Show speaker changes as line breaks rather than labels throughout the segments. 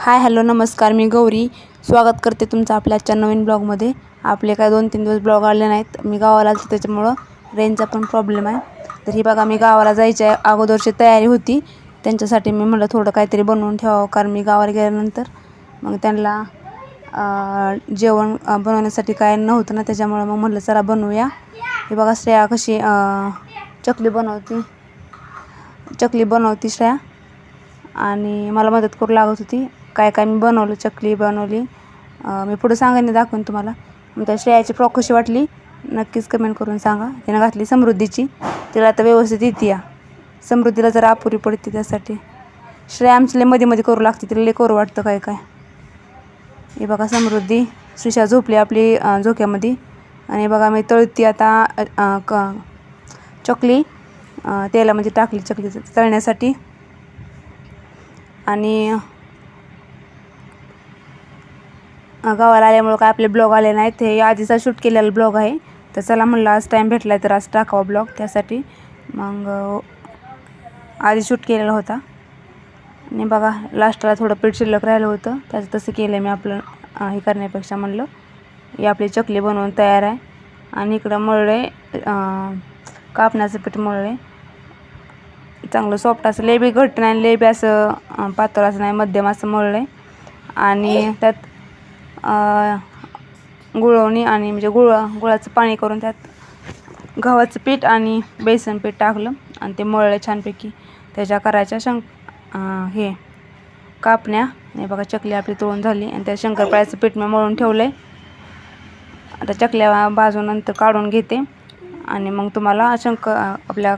Hi hello नमस्कार मी गौरी. स्वागत करते तुमचं आपल्या आजच्या नवीन ब्लॉगमध्ये. आपले काय दोन तीन दिवस ब्लॉग आले नाहीत. मी गावाला आलो त्याच्यामुळं रेंजचा पण प्रॉब्लेम आहे. तर ही बघा मी गावाला जायच्या अगोदरची तयारी होती. त्यांच्यासाठी मी म्हटलं थोडं काहीतरी बनवून ठेवावं कारण मी गावाला गेल्यानंतर. मग त्यांना जेवण बनवण्यासाठी काय नव्हतं ना त्याच्यामुळं मग म्हटलं चला बनवूया. हे बघा श्रेया कशी चकली बनवती. चकली बनवती श्रेया. आणि मला मदत करू लागत होती. काय काय मी बनवलं चकली बनवली. मी पुढं सांगायला दाखवून तुम्हाला. मग त्या श्रेयाची फ्रॉक कशी वाटली नक्कीच कमेंट करून सांगा. तिनं घातली समृद्धीची. तिला आता व्यवस्थित येते या. समृद्धीला जरा अपुरी पडते त्यासाठी. श्रेया आमची लयमध्ये मध्ये करू लागते तिला लय करू वाटतं काय काय हे बघा समृद्धी श्रीषा झोपली आपली झोक्यामध्ये. आणि बघा मी तळती आता क चकली तेलामध्ये टाकली चकली तळण्यासाठी. आणि गावाला आल्यामुळं काय आपले ब्लॉग आले नाहीत. हे आधीचा शूट केलेला ब्लॉग आहे. तर चला म्हणलं आज टाईम भेटला तर आज टाकावा ब्लॉग त्यासाठी. मग आधी शूट केलेला होता. आणि बघा लास्टला थोडं पीठ शिल्लक राहिलं होतं. त्याचं तसं केलं मी आपलं हे करण्यापेक्षा म्हणलं. ही आपली चकली बनवून तयार आहे. आणि इकडं मळले कापण्याचं पीठ मळले चांगलं सॉफ्ट असं लेबी घट्ट नाही लेबी असं पातळ असं नाही मध्यम असं मळलं आहे आणि त्यात गुळवणी आणि म्हणजे गुळ गुळाचं पाणी करून त्यात गव्हाचं पीठ आणि बेसन पीठ टाकलं आणि ते मळलं छानपैकी. त्याच्या करायच्या शंक हे कापण्या. हे बघा चकली आपली तळून झाली आणि त्या शंकरपाळ्याचं पीठ मी मळून ठेवलं आहे आता चकल्या बाजूनंतर काढून घेते आणि मग तुम्हाला शंक आपल्या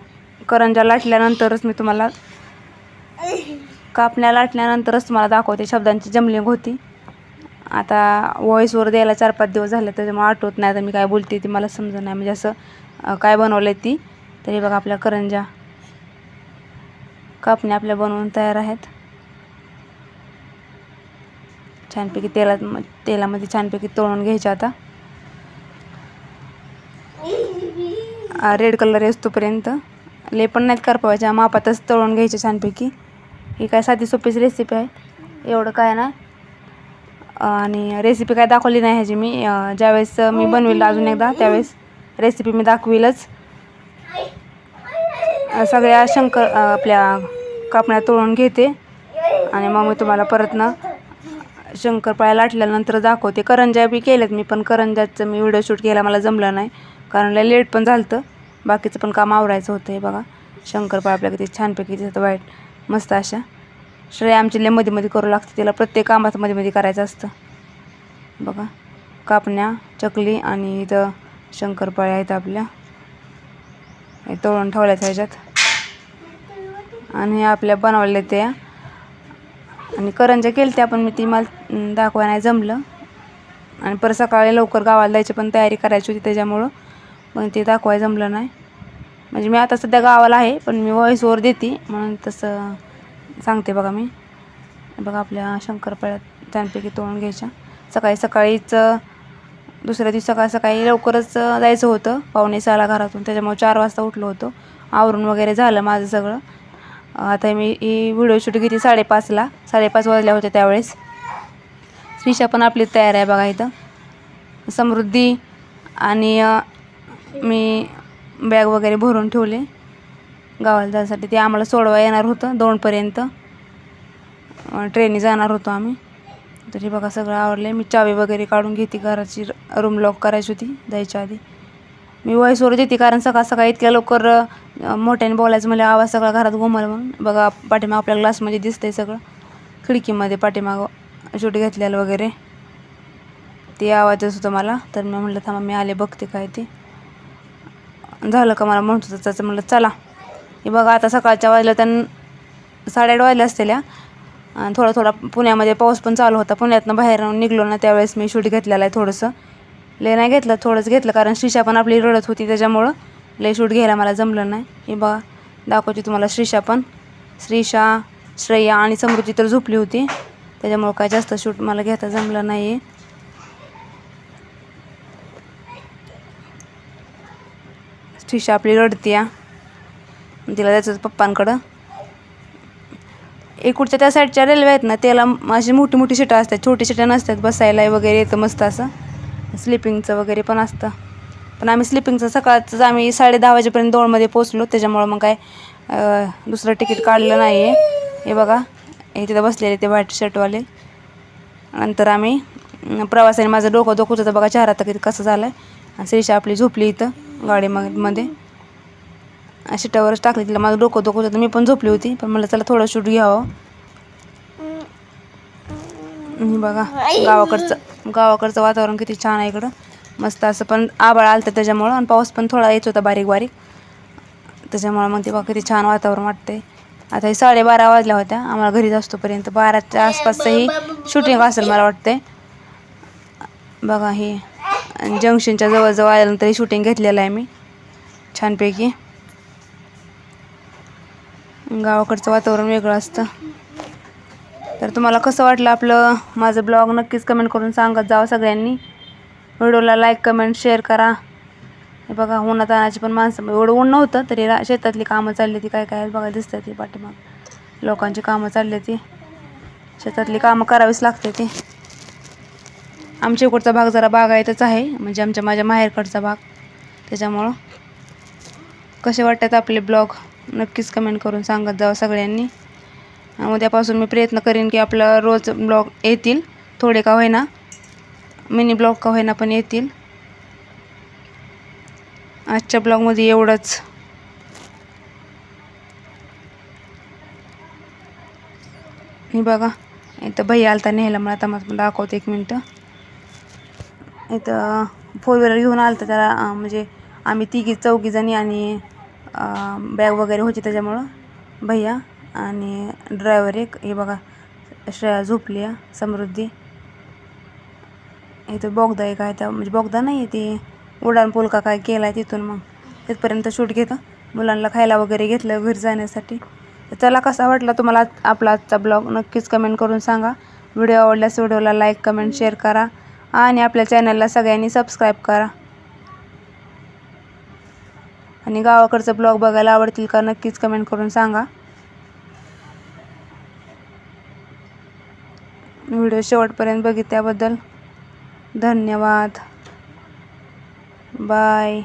करंजा लाटल्यानंतरच मी तुम्हाला कापण्या लाटल्यानंतरच तुम्हाला दाखवते. शब्दांची जमलिंग होती. आता व्हॉईसवर द्यायला चार पाच दिवस झाले त्याच्यामुळे आठवत नाही आता मी काय बोलते ती मला समजत नाही. म्हणजे असं काय बनवलं आहे ती तरी बघा आपल्या करंजा. कापण्या आपल्या बनवून तयार आहेत. छानपैकी तेलात तेलामध्ये छानपैकी तळून घ्यायच्या आता. रेड कलर येतोपर्यंत ले पण नाहीत करपवायच्या मापातच तळून घ्यायचे छानपैकी. ही काय साधी सोपीच रेसिपी आहे. एवढं काय नाही. आणि रेसिपी काय दाखवली नाही ह्याची मी. ज्यावेळेस मी बनवेल अजून एकदा त्यावेळेस रेसिपी मी दाखवेलच. सगळ्या शंकर आपल्या कापण्या तळून घेते. आणि मग मी तुम्हाला परत ना शंकरपाळ्या लाटल्यानंतर दाखवते. करंजा बी केल्यात मी पण करंजाचं मी व्हिडिओ शूट केला मला जमलं नाही. कारण लय लेट पण झालं बाकीचं पण काम आवरायचं होतं हे बघा. शंकरपाळ्या आपल्या किती छानपैकी दिसतं वाईट. मस्त अशा. श्रेया आमची लयमध्ये मध्ये करू लागते. तिला प्रत्येक कामात मध्ये मध्ये करायचं असतं. बघा. कापण्या चकली आणि इथं शंकरपाळ्या आहेत आपल्या. हे तळून ठेवल्यात ह्याच्यात. आणि हे आपल्या बनवल्या त्या. आणि करंजा केल्या त्या पण मी ती मला दाखवाय नाही जमलं. आणि परत सकाळी लवकर गावाला जायची पण तयारी करायची होती त्याच्यामुळं. पण ते दाखवाय जमलं नाही. म्हणजे मी आता सध्या गावाला आहे पण मी व्हॉईसवर देते. म्हणून तसं सांगते बघा मी. बघा आपल्या शंकरपाळ्यात त्यांपैकी तोडून घ्यायच्या. सकाळी सकाळीच दुसऱ्या दिवशी सकाळ सकाळी लवकरच जायचं होतं. पाहुणे सहाला घरातून. त्याच्यामुळे चार वाजता उठलो होतो. आवरून वगैरे झालं माझं सगळं. आता मी ही व्हिडिओ शूट घेतली साडेपाचला. साडेपाच वाजल्या होत्या त्यावेळेस. श्रीषा पण आपली तयार आहे बघा इथं. समृद्धी आणि मी बॅग वगैरे भरून ठेवले. गावाला जायसाठी. ते आम्हाला सोडवा येणार होतं दोनपर्यंत. ट्रेनने जाणार होतो आम्ही. तरी बघा सगळं आवडलं मी चावी वगैरे काढून घेते घराची रूम लॉक करायची होती जायच्या आधी. मी वॉईसवर देते कारण सकाळ सकाळ इतक्या लवकर मोठ्याने बोलायचं म्हणजे आवाज सगळा घरात घुमल म्हणून. बघा पाठीमाग आपल्या ग्लासमध्ये दिसतंय सगळं. खिडकीमध्ये पाठीमाग शूट घेतलेलं वगैरे. ते आवाज होतं मला. तर मी म्हटलं थांबा मी आले बघते काय ते. झालं का मला म्हणत होतं त्याचं म्हटलं चला. हे बघा आता सकाळच्या वाजल्या तर साडेआठ वाजल्या असतेल्या. आणि थोडा थोडा पुण्यामध्ये पाऊस पण चालू होता. पुण्यातनं बाहेर निघलो ना त्यावेळेस मी शूट घेतलेलं आहे थोडंसं. ले नाही घेतलं थोडंच घेतलं कारण श्रीषा पण आपली रडत होती त्याच्यामुळं. ले शूट घ्यायला मला जमलं नाही. हे बघा दाखवते तुम्हाला श्रीषा पण. श्रीषा श्रेया आणि समृद्धी तर झोपली होती. त्याच्यामुळं काय जास्त शूट मला घेता जमलं नाही आहे श्रीषा आपली रडती तिला जायचं होतं पप्पांकडं. इकडच्या त्या साईडच्या रेल्वे आहेत ना त्याला अशी मोठी मोठी सीटं असतात छोटी सीटं नसतात बसायला वगैरे येतं मस्त असं. स्लिपिंगचं वगैरे पण असतं. पण आम्ही स्लिपिंगचं सकाळचंच आम्ही साडे दहा वाजेपर्यंत दौडमध्ये पोचलो त्याच्यामुळं मग काय दुसरं तिकीट काढलं नाही आहे हे बघा हे तिथं बसलेले ते व्हाईट शर्टवाले. नंतर आम्ही प्रवासाने माझं डोकं दुखत होतं बघा चेहरा तर किती कसं झालं आहे आणि श्रीषा आपली झोपली इथं गाडीमध्ये शिटावरच टाकली तिला माझं डोकं दुखत होतं. मी पण झोपली होती पण मला चला थोडं शूट घ्यावं. बघा गावाकडचं गावाकडचं वातावरण किती छान आहे इकडं. मस्त असं पण आबाळ आलं होतं त्याच्यामुळं आणि पाऊस पण थोडा येत होता बारीक बारीक. त्याच्यामुळं मग ते बघा किती छान वातावरण वाटतंय. आता हे साडेबारा वाजल्या होत्या आम्हाला घरीच असतोपर्यंत बाराच्या आसपासही शूटिंग असेल मला वाटतंय. बघा हे जंक्शनच्या जवळजवळ आल्यानंतर शूटिंग घेतलेलं आहे मी छानपैकी. गावाकडचं वातावरण वेगळं असतं. तर तुम्हाला कसं वाटलं आपलं माझं ब्लॉग? नक्कीच कमेंट करून सांगत जावं सगळ्यांनी. व्हिडिओला लाईक कमेंट शेअर करा. हे बघा उन्हात आणायची पण माणसं एवढं ऊन नव्हतं तरी रा शेतातली कामं चालली ती काय काय बघा दिसतं ती पाठीमाग. लोकांची कामं चालली ती शेतातली कामं करावीच लागते ती. आमच्या इकडचा भाग जरा बागायतच आहे म्हणजे आमच्या माझ्या माहेरकडचा भाग. त्याच्यामुळं कसे वाटतात आपले ब्लॉग? नक्कीच कमेंट करून सांगत जावं सगळ्यांनी. उद्यापासून मी प्रयत्न करेन की आपलं रोज ब्लॉग येतील. थोडे का होईना. मिनी ब्लॉग का होईना पण येतील. आजच्या ब्लॉगमध्ये एवढंच. हे बघा. इथं भैया आलता न्यायला मला. आता मग दाखवते एक मिनटं. इथं फोर व्हीलर घेऊन आलं तर त्याला म्हणजे आम्ही तिघी चौघी जणी आणि बॅग वगैरे होती त्याच्यामुळं. भैया आणि ड्रायव्हर एक हे बघा श्रेया झोपली आहे, समृद्धी. इथं बोगदा एक आहे त्या म्हणजे बोगदा नाही आहे ती उडान पूल का काय केला आहे तिथून मग. तिथपर्यंत शूट घेतं. मुलांना खायला वगैरे घेतलं घरी जाण्यासाठी. तर कसा वाटला तुम्हाला आपला आजचा ब्लॉग? नक्कीच कमेंट करून सांगा. व्हिडिओ आवडल्यास व्हिडिओला लाईक कमेंट शेअर करा. आणि आपल्या चॅनलला सगळ्यांनी सबस्क्राईब करा. आणि गावाकडचं ब्लॉग बघायला आवडतील का नक्कीच कमेंट करून सांगा. व्हिडिओ शेवटपर्यंत बघितल्याबद्दल धन्यवाद. बाय.